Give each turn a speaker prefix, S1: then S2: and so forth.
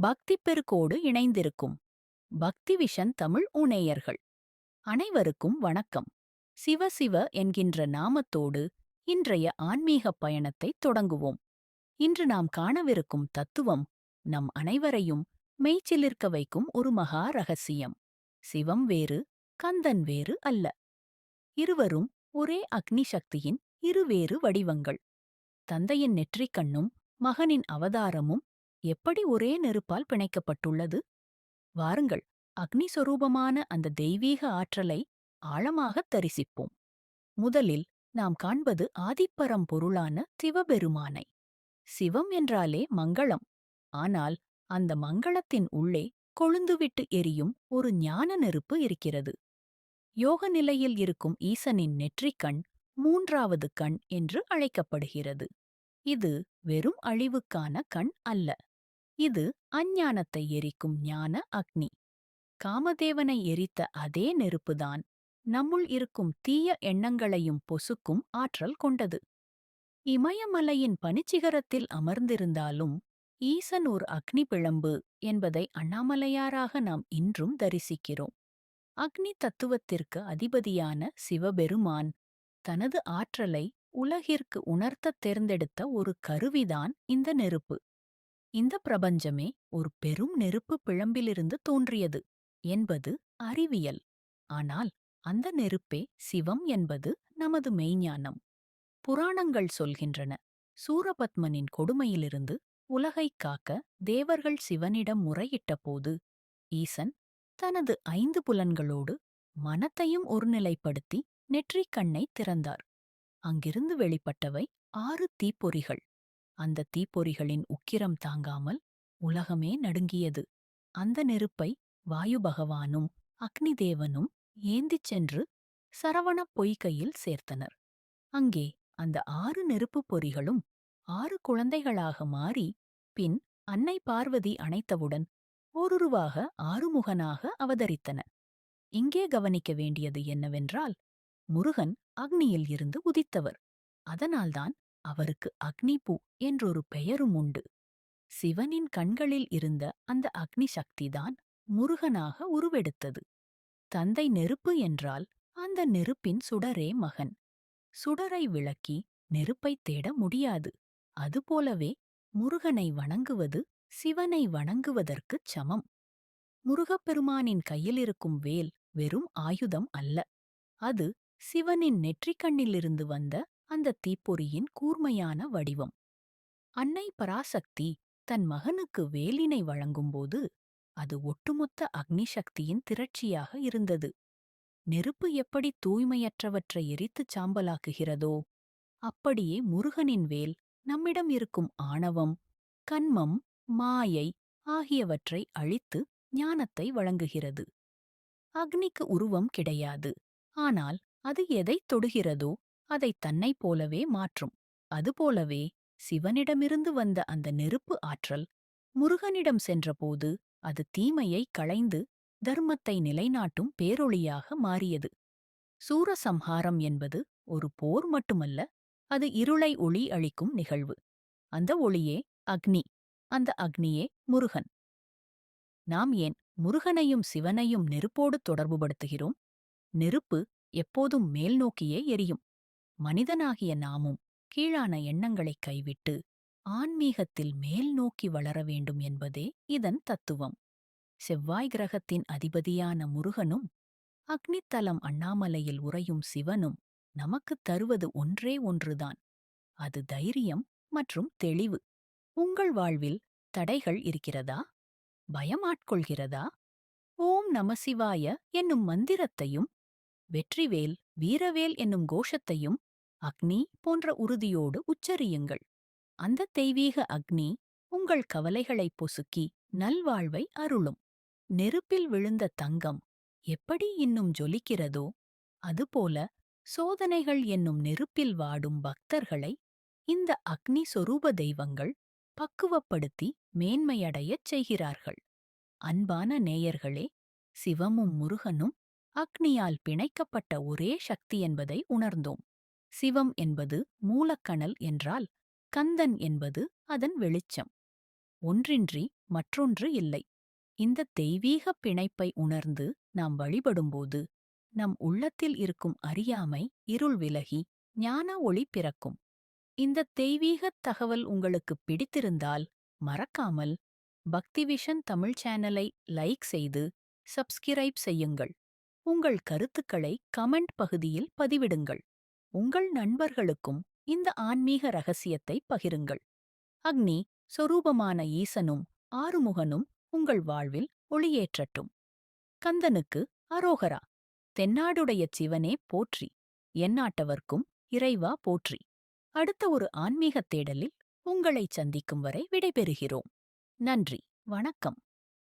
S1: பக்தி பெருக்கோடு இணைந்திருக்கும். பக்தி விஷன் தமிழ் உணேயர்கள் அனைவருக்கும் வணக்கம். சிவ சிவ என்கின்ற நாமத்தோடு இன்றைய ஆன்மீகப் பயணத்தைத் தொடங்குவோம். இன்று நாம் காணவிருக்கும் தத்துவம் நம் அனைவரையும் மெய்ச்சிலிருக்க வைக்கும் ஒரு மகா ரகசியம். சிவம் வேறு கந்தன் வேறு அல்ல. இருவரும் ஒரே அக்னி சக்தியின் இருவேறு வடிவங்கள். தந்தையின் நெற்றிக் கண்ணும் மகனின் அவதாரமும் எப்படி ஒரே நெருப்பால் பிணைக்கப்பட்டுள்ளது? வாருங்கள் அக்னி சொரூபமான அந்த தெய்வீக ஆற்றலை ஆழமாகத் தரிசிப்போம். முதலில் நாம் காண்பது ஆதிப்பரம் பொருளான சிவபெருமானை. சிவம் என்றாலே மங்களம். ஆனால் அந்த மங்களத்தின் உள்ளே கொழுந்துவிட்டு எரியும் ஒரு ஞான நெருப்பு இருக்கிறது. யோக நிலையில் இருக்கும் ஈசனின் நெற்றிக்கண் மூன்றாவது கண் என்று அழைக்கப்படுகிறது. இது வெறும் அழிவுக்கான கண் அல்ல. இது அஞ்ஞானத்தை எரிக்கும் ஞான அக்னி. காமதேவனை எரித்த அதே நெருப்புதான் நம்முள் இருக்கும் தீய எண்ணங்களையும் பொசுக்கும் ஆற்றல் கொண்டது. இமயமலையின் பனிச்சிகரத்தில் அமர்ந்திருந்தாலும் ஈசன் ஓர் அக்னி பிழம்பு என்பதை அண்ணாமலையாராக நாம் இன்றும் தரிசிக்கிறோம். அக்னி தத்துவத்திற்கு அதிபதியான சிவபெருமான் தனது ஆற்றலை உலகிற்கு உணர்த்தத் தேர்ந்தெடுத்த ஒரு கருவிதான் இந்த நெருப்பு. இந்த பிரபஞ்சமே ஒரு பெரும் நெருப்பு பிழம்பிலிருந்து தோன்றியது என்பது அறிவியல். ஆனால் அந்த நெருப்பே சிவம் என்பது நமது மெய்ஞானம். புராணங்கள் சொல்கின்றன. சூரபத்மனின் கொடுமையிலிருந்து உலகைக் காக்க தேவர்கள் சிவனிடம் முறையிட்டபோது ஈசன் தனது ஐந்து புலன்களோடு மனத்தையும் ஒருநிலைப்படுத்தி நெற்றிக் கண்ணை திறந்தார். அங்கிருந்து வெளிப்பட்டவை ஆறு தீப்பொறிகள். அந்த தீப்பொறிகளின் உக்கிரம் தாங்காமல் உலகமே நடுங்கியது. அந்த நெருப்பை வாயு பகவானும் அக்னி தேவனும் ஏந்திச் சென்று சரவணப் பொய்கையில் சேர்த்தனர். அங்கே அந்த ஆறு நெருப்புப் பொறிகளும் ஆறு குழந்தைகளாக மாறி பின் அன்னை பார்வதி அணைத்தவுடன் ஓருருவாக ஆறுமுகனாக அவதரித்தன. இங்கே கவனிக்க வேண்டியது என்னவென்றால் முருகன் அக்னியில் இருந்து உதித்தவர். அதனால்தான் அவருக்கு அக்னிபூ என்றொரு பெயரும் உண்டு. சிவனின் கண்களில் இருந்த அந்த அக்னி சக்திதான் முருகனாக உருவெடுத்தது. தந்தை நெருப்பு என்றால் அந்த நெருப்பின் சுடரே மகன். சுடரை விளக்கி நெருப்பைத் தேட முடியாது. அதுபோலவே முருகனை வணங்குவது சிவனை வணங்குவதற்குச் சமம். முருகப்பெருமானின் கையிலிருக்கும் வேல் வெறும் ஆயுதம் அல்ல. அது சிவனின் நெற்றிக்கண்ணிலிருந்து வந்த அந்த தீப்பொறியின் கூர்மையான வடிவம். அன்னை பராசக்தி தன் மகனுக்கு வேலினை வழங்கும்போது அது ஒட்டுமொத்த அக்னி சக்தியின் திரட்சியாக இருந்தது. நெருப்பு எப்படி தூய்மையற்றவற்றை எரித்துச் சாம்பலாக்குகிறதோ அப்படியே முருகனின் வேல் நம்மிடம் இருக்கும் ஆணவம் கன்மம் மாயை ஆகியவற்றை அழித்து ஞானத்தை வழங்குகிறது. அக்னிக்கு உருவம் கிடையாது ஆனால் அது எதைத் தொடுகிறதோ அதைத் தன்னைப் போலவே மாற்றும். அதுபோலவே சிவனிடமிருந்து வந்த அந்த நெருப்பு ஆற்றல் முருகனிடம் சென்றபோது அது தீமையை களைந்து தர்மத்தை நிலைநாட்டும் பேரொளியாக மாறியது. சூரசம்ஹாரம் என்பது ஒரு போர் மட்டுமல்ல அது இருளை ஒளி அளிக்கும் நிகழ்வு. அந்த ஒளியே அக்னி அந்த அக்னியே முருகன். நாம் ஏன் முருகனையும் சிவனையும் நெருப்போடு தொடர்புபடுத்துகிறோம்? நெருப்பு எப்போதும் மேல் நோக்கியே எரியும். மனிதனாகிய நாமும் கீழான எண்ணங்களைக் கைவிட்டு ஆன்மீகத்தில் மேல் நோக்கி வளர வேண்டும் என்பதே இதன் தத்துவம். செவ்வாய் கிரகத்தின் அதிபதியான முருகனும் அக்னித்தலம் அண்ணாமலையில் உறையும் சிவனும் நமக்குத் தருவது ஒன்றே ஒன்றுதான். அது தைரியம் மற்றும் தெளிவு. உங்கள் வாழ்வில் தடைகள் இருக்கிறதா? பயம் ஆட்கொள்கிறதா ஓம் நமசிவாய என்னும் மந்திரத்தையும் வெற்றிவேல் வீரவேல் என்னும் கோஷத்தையும் அக்னி போன்ற உறுதியோடு உச்சரியுங்கள். அந்த தெய்வீக அக்னி உங்கள் கவலைகளைப் பொசுக்கி நல்வாழ்வை அருளும். நெருப்பில் விழுந்த தங்கம் எப்படி இன்னும் ஜொலிக்கிறதோ அதுபோல சோதனைகள் என்னும் நெருப்பில் வாடும் பக்தர்களை இந்த அக்னி சொரூப தெய்வங்கள் பக்குவப்படுத்தி மேன்மையடையச் செய்கிறார்கள். அன்பான நேயர்களே சிவமும் முருகனும் அக்னியால் பிணைக்கப்பட்ட ஒரே சக்தி என்பதை உணர்ந்தோம். சிவம் என்பது மூலக்கணல் என்றால் கந்தன் என்பது அதன் வெளிச்சம். ஒன்றின்றி மற்றொன்று இல்லை. இந்த தெய்வீக பிணைப்பை உணர்ந்து நாம் வழிபடும்போது நம் உள்ளத்தில் இருக்கும் அறியாமை இருள் விலகி ஞான ஒளி பிறக்கும். இந்த தெய்வீகத் தகவல் உங்களுக்கு பிடித்திருந்தால் மறக்காமல் பக்திவிஷன் தமிழ் சேனலை லைக் செய்து சப்ஸ்கிரைப் செய்யுங்கள். உங்கள் கருத்துக்களை கமெண்ட் பகுதியில் பதிவிடுங்கள். உங்கள் நண்பர்களுக்கும் இந்த ஆன்மீக ரகசியத்தை பகிருங்கள். அக்னி சொரூபமான ஈசனும் ஆறுமுகனும் உங்கள் வாழ்வில் ஒளியேற்றட்டும். கந்தனுக்கு அரோகரா தென்னாடுடைய சிவனே போற்றி எந்நாட்டவர்க்கும் இறைவா போற்றி. அடுத்த ஒரு ஆன்மீகத் தேடலில் உங்களைச் சந்திக்கும் வரை விடைபெறுகிறோம். நன்றி வணக்கம்.